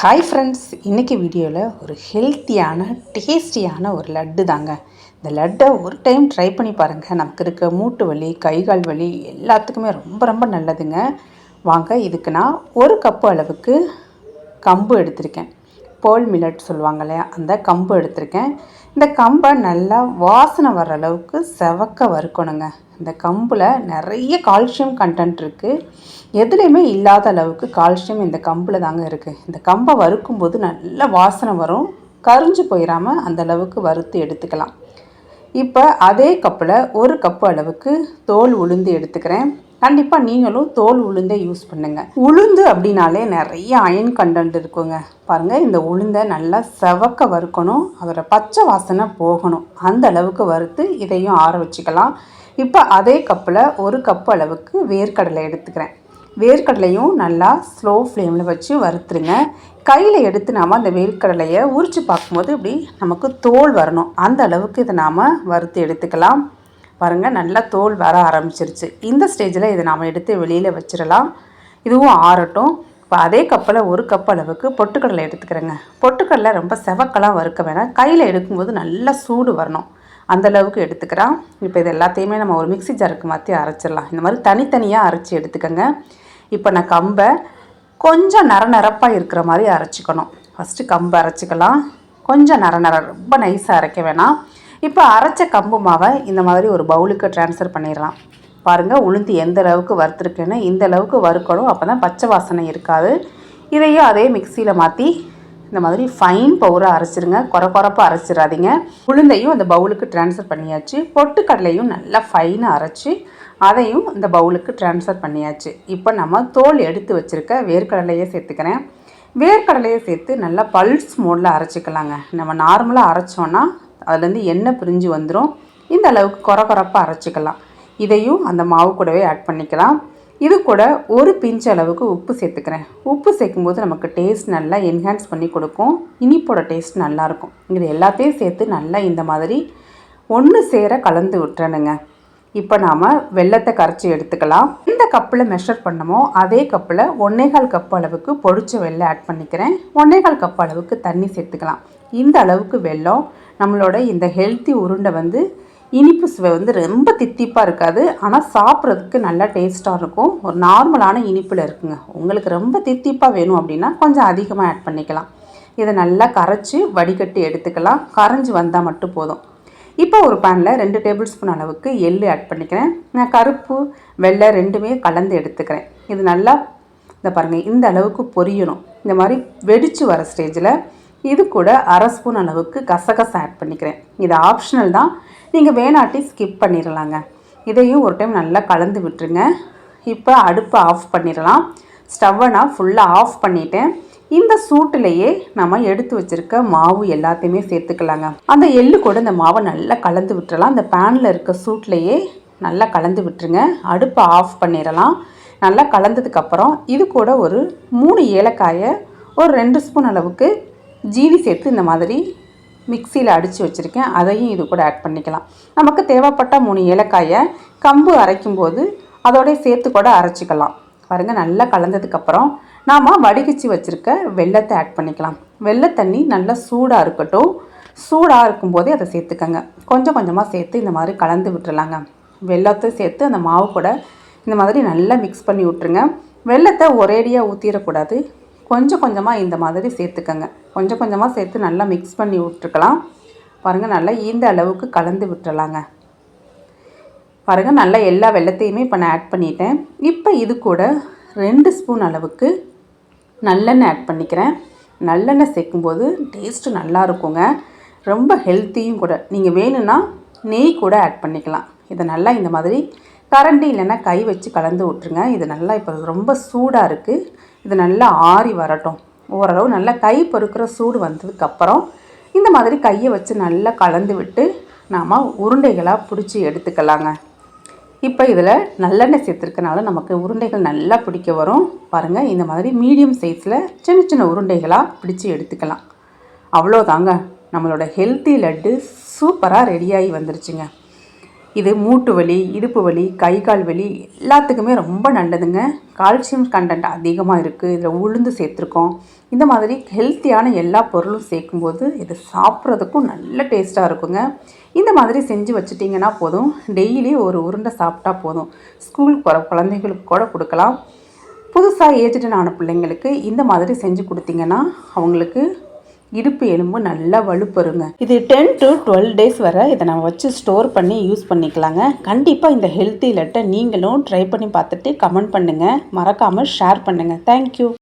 Hi friends இன்றைக்கி வீடியோவில் ஒரு ஹெல்த்தியான டேஸ்டியான ஒரு லட்டு தாங்க. இந்த லட்டை ஒரு டைம் ட்ரை பண்ணி பாருங்கள் நமக்கு இருக்க மூட்டு வலி கை கால் வலி எல்லாத்துக்குமே ரொம்ப ரொம்ப நல்லதுங்க. வாங்க இதுக்கு நான் ஒரு கப்பு அளவுக்கு கம்பு எடுத்திருக்கேன். போல் மில்லட் சொல்லுவாங்க இல்லையா? அந்த கம்பு எடுத்திருக்கேன். இந்த கம்பை நல்லா வாசனை வர அளவுக்கு செவக்க வறுக்கணுங்க. இந்த கம்பில் நிறைய கால்சியம் கண்டென்ட் இருக்குது எதுலேயுமே இல்லாத அளவுக்கு கால்சியம் இந்த கம்பில் தாங்க இருக்குது இந்த கம்பை வறுக்கும்போது நல்ல வாசனை வரும். கரிஞ்சு போயிடாமல் அந்த அளவுக்கு வறுத்து எடுத்துக்கலாம். இப்போ அதே கப்பில் ஒரு கப்பு அளவுக்கு தோல் உளுந்து எடுத்துக்கிறேன். கண்டிப்பாக நீங்களும் தோல் உளுந்தே யூஸ் பண்ணுங்கள் உளுந்து அப்படின்னாலே நிறைய அயன் கண்டென்ட் இருக்குங்க. பாருங்கள் இந்த உளுந்தை நல்லா செவக்க வறுக்கணும். அதோட பச்சை வாசனை போகணும். அந்த அளவுக்கு வறுத்து இதையும் ஆற வச்சுக்கலாம். இப்போ அதே கப்பில் ஒரு கப்பு அளவுக்கு வேர்க்கடலை எடுத்துக்கிறேன். வேர்க்கடலையும் நல்லா ஸ்லோ ஃப்ளேமில் வச்சு வறுத்துருங்க. கையில் எடுத்து நாம் அந்த வேர்க்கடலையை உரித்து பார்க்கும்போது இப்படி நமக்கு தோல் வரணும். அந்த அளவுக்கு இதை நாம் வறுத்து எடுத்துக்கலாம். பாருங்கள் நல்லா தோல் வர ஆரம்பிச்சிருச்சு. இந்த ஸ்டேஜில் இதை நாம் எடுத்து வெளியில் வச்சிடலாம். இதுவும் ஆறட்டும். இப்போ அதே கப்பில் ஒரு கப் அளவுக்கு பொட்டுக்கடலை எடுத்துக்கிறேங்க. பொட்டுக்கடலை ரொம்ப செவக்கெல்லாம் வறுக்க வேணாம். கையில் எடுக்கும்போது நல்லா சூடு வரணும். அந்தளவுக்கு எடுத்துக்கிறான் எடுத்துக்கிறோம் இப்போ இது எல்லாத்தையுமே நம்ம ஒரு மிக்சி ஜாருக்கு மாற்றி அரைச்சிடலாம். இந்த மாதிரி தனித்தனியாக அரைச்சி எடுத்துக்கோங்க. இப்போ நான் கம்பை கொஞ்சம் நர நரப்பாக இருக்கிற மாதிரி அரைச்சிக்கணும். ஃபஸ்ட்டு கம்பை அரைச்சிக்கலாம். கொஞ்சம் நர நர ரொம்ப நைஸாக அரைக்க வேணாம். இப்போ அரைச்ச கம்பு மாவை இந்த மாதிரி ஒரு பவுலுக்கு ட்ரான்ஸ்ஃபர் பண்ணிடலாம். பாருங்கள் உளுந்து எந்த அளவுக்கு வறுத்துருக்குன்னு. இந்த அளவுக்கு வறுக்கணும். அப்போ தான் பச்சை வாசனை இருக்காது. இதையும் அதே மிக்சியில் மாற்றி இந்த மாதிரி ஃபைன் பவுரை அரைச்சிருங்க. குறை குறப்பாக அரைச்சிடாதீங்க உளுந்தையும் அந்த பவுலுக்கு ட்ரான்ஸ்ஃபர் பண்ணியாச்சு. பொட்டுக்கடலையும் நல்லா ஃபைனாக அரைச்சி அதையும் இந்த பவுலுக்கு ட்ரான்ஸ்ஃபர் பண்ணியாச்சு. இப்போ நம்ம தோல் எடுத்து வச்சுருக்க வேர்க்கடலையே சேர்த்துக்கிறேன். வேர்க்கடலையை சேர்த்து நல்லா பல்ஸ் மோடில் அரைச்சிக்கலாங்க. நம்ம நார்மலாக அரைச்சோன்னா அதுலேருந்து எண்ணெய் பிரிஞ்சு வந்துடும் இந்த அளவுக்கு குறை குறப்பாக அரைச்சிக்கலாம். இதையும் அந்த மாவு கூடவே ஆட் பண்ணிக்கலாம். இது கூட ஒரு பிஞ்ச் அளவுக்கு உப்பு சேர்த்துக்கிறேன். உப்பு சேர்க்கும்போது நமக்கு டேஸ்ட் நல்லா என்ஹான்ஸ் பண்ணி கொடுக்கும். இனிப்போட டேஸ்ட் நல்லாயிருக்கும் இது எல்லாத்தையும் சேர்த்து நல்லா இந்த மாதிரி ஒன்று சேர கலந்து விட்டுறணுங்க. இப்போ நாம் வெள்ளத்தை கரைச்சி எடுத்துக்கலாம். இந்த கப்பில் மெஷர் பண்ணமோ அதே கப்பில் ஒன்னேகால் கப் அளவுக்கு பொடிச்ச வெள்ளை ஆட் பண்ணிக்கிறேன். ஒன்னேகால் கப் அளவுக்கு தண்ணி சேர்த்துக்கலாம். இந்த அளவுக்கு வெல்லம் நம்மளோட இந்த ஹெல்த்தி உருண்டை வந்து இனிப்பு சுவை வந்து ரொம்ப தித்திப்பாக இருக்காது. ஆனால் சாப்பிட்றதுக்கு நல்லா டேஸ்ட்டாக இருக்கும். ஒரு நார்மலான இனிப்பில் இருக்குங்க. உங்களுக்கு ரொம்ப தித்திப்பாக வேணும் அப்படின்னா கொஞ்சம் அதிகமாக ஆட் பண்ணிக்கலாம். இதை நல்லா கரைச்சி வடிகட்டி எடுத்துக்கலாம். கரைஞ்சி வந்தால் மட்டும் போதும். இப்போ ஒரு பேனில் ரெண்டு டேபிள் ஸ்பூன் அளவுக்கு எள் ஆட் பண்ணிக்கிறேன். நான் கருப்பு வெள்ளை ரெண்டுமே கலந்து எடுத்துக்கிறேன். இது நல்லா இந்த பாருங்கள் இந்த அளவுக்கு பொரியணும். இந்த மாதிரி வெடித்து வர ஸ்டேஜில் இது கூட அரை ஸ்பூன் அளவுக்கு கசகசம் ஆட் பண்ணிக்கிறேன். இது ஆப்ஷனல் தான். நீங்கள் வேணாட்டி ஸ்கிப் பண்ணிடலாங்க இதையும் ஒரு டைம் நல்லா கலந்து விட்டுருங்க. இப்போ அடுப்பை ஆஃப் பண்ணிடலாம் ஸ்டவ்வை நான் ஃபுல்லாக ஆஃப் பண்ணிட்டேன். இந்த சூட்டிலேயே நம்ம எடுத்து வச்சுருக்க மாவு எல்லாத்தையுமே சேர்த்துக்கலாங்க. அந்த எள்ளு கூட இந்த மாவை நல்லா கலந்து விட்டுறலாம். அந்த பேனில் இருக்க சூட்லேயே நல்லா கலந்து விட்டுருங்க. அடுப்பை ஆஃப் பண்ணிடலாம் நல்லா கலந்ததுக்கப்புறம் இது கூட ஒரு மூணு ஏலக்காயை ஒரு ரெண்டு ஸ்பூன் அளவுக்கு ஜீனி சேர்த்து இந்த மாதிரி மிக்சியில் அடித்து வச்சுருக்கேன். அதையும் இது கூட ஆட் பண்ணிக்கலாம். நமக்கு தேவைப்பட்ட மூணு ஏலக்காயை கம்பு அரைக்கும்போது அதோடய சேர்த்து கூட அரைச்சிக்கலாம். பாருங்கள் நல்லா கலந்ததுக்கப்புறம் நாம் வடிகச்சி வச்சுருக்க வெள்ளத்தை ஆட் பண்ணிக்கலாம். வெள்ளை தண்ணி நல்லா சூடாக இருக்கட்டும். சூடாக இருக்கும்போதே அதை சேர்த்துக்கங்க. கொஞ்சம் கொஞ்சமாக சேர்த்து இந்த மாதிரி கலந்து விட்டுறலாங்க. வெள்ளத்தை சேர்த்து அந்த மாவு கூட இந்த மாதிரி நல்லா மிக்ஸ் பண்ணி விட்ருங்க வெள்ளத்தை ஒரேடியாக ஊற்றிடக்கூடாது கொஞ்சம் கொஞ்சமாக இந்த மாதிரி சேர்த்துக்கங்க. கொஞ்சம் கொஞ்சமாக சேர்த்து நல்லா மிக்ஸ் பண்ணி விட்டுருக்கலாம். பாருங்கள் நல்லா இந்த அளவுக்கு கலந்து விட்டுறலாங்க. பாருங்கள் நல்லா எல்லா வெள்ளத்தையுமே இப்போ நான் ஆட் பண்ணிட்டேன். இப்போ இது கூட ரெண்டு ஸ்பூன் அளவுக்கு நல்லெண்ணெய் ஆட் பண்ணிக்கிறேன். நல்லெண்ணெய் சேர்க்கும்போது டேஸ்ட்டு நல்லா இருக்குங்க. ரொம்ப ஹெல்த்தியும் கூட. நீங்கள் வேணும்னா நெய் கூட ஆட் பண்ணிக்கலாம். இதை நல்லா இந்த மாதிரி கரண்டி இல்லைன்னா கை வச்சு கலந்து விட்ருங்க இது நல்லா இப்போ ரொம்ப சூடாக இருக்குது இது நல்லா ஆறி வரட்டும். ஓரளவு நல்லா கை பொறுக்கிற சூடு வந்ததுக்கப்புறம் இந்த மாதிரி கையை வச்சு நல்லா கலந்து விட்டு நாம் உருண்டைகளாக பிடிச்சி எடுத்துக்கலாங்க. இப்போ இதில் நல்லெண்ணெய் சேர்த்துருக்கனால நமக்கு உருண்டைகள் நல்லா பிடிக்க வரும். பாருங்கள் இந்த மாதிரி மீடியம் சைஸில் சின்ன சின்ன உருண்டைகளாக பிடிச்சி எடுத்துக்கலாம். அவ்வளோதாங்க. நம்மளோட ஹெல்த்தி லட்டு சூப்பராக ரெடியாகி வந்துருச்சுங்க. இது மூட்டு வலி இடுப்பு வலி கை கால் வலி எல்லாத்துக்குமே ரொம்ப நல்லதுங்க. கால்சியம் கண்டென்ட் அதிகமாக இருக்குது இதில் உளுந்து சேர்த்துருக்கோம். இந்த மாதிரி ஹெல்த்தியான எல்லா பொருளும் சேர்க்கும்போது இது சாப்பிட்றதுக்கும் நல்ல டேஸ்ட்டாக இருக்குங்க. இந்த மாதிரி செஞ்சு வச்சுட்டிங்கன்னா போதும். டெய்லி ஒரு உருண்டை சாப்பிட்டா போதும். ஸ்கூலுக்கு போகிற குழந்தைங்களுக்கு கூட கொடுக்கலாம். புதுசாக ஏஜ்டனான பிள்ளைங்களுக்கு இந்த மாதிரி செஞ்சு கொடுத்தீங்கன்னா அவங்களுக்கு இடுப்பு எலும்பு நல்லா வலுப்பெறுங்க. இது டென் டு டுவெல் டேஸ் வரை இதை நம்ம வச்சு ஸ்டோர் பண்ணி யூஸ் பண்ணிக்கலாங்க. கண்டிப்பாக இந்த ஹெல்த்தி லெட்டை நீங்களும் ட்ரை பண்ணி பார்த்துட்டு கமெண்ட் பண்ணுங்கள் மறக்காமல் ஷேர் பண்ணுங்கள் தேங்க்யூ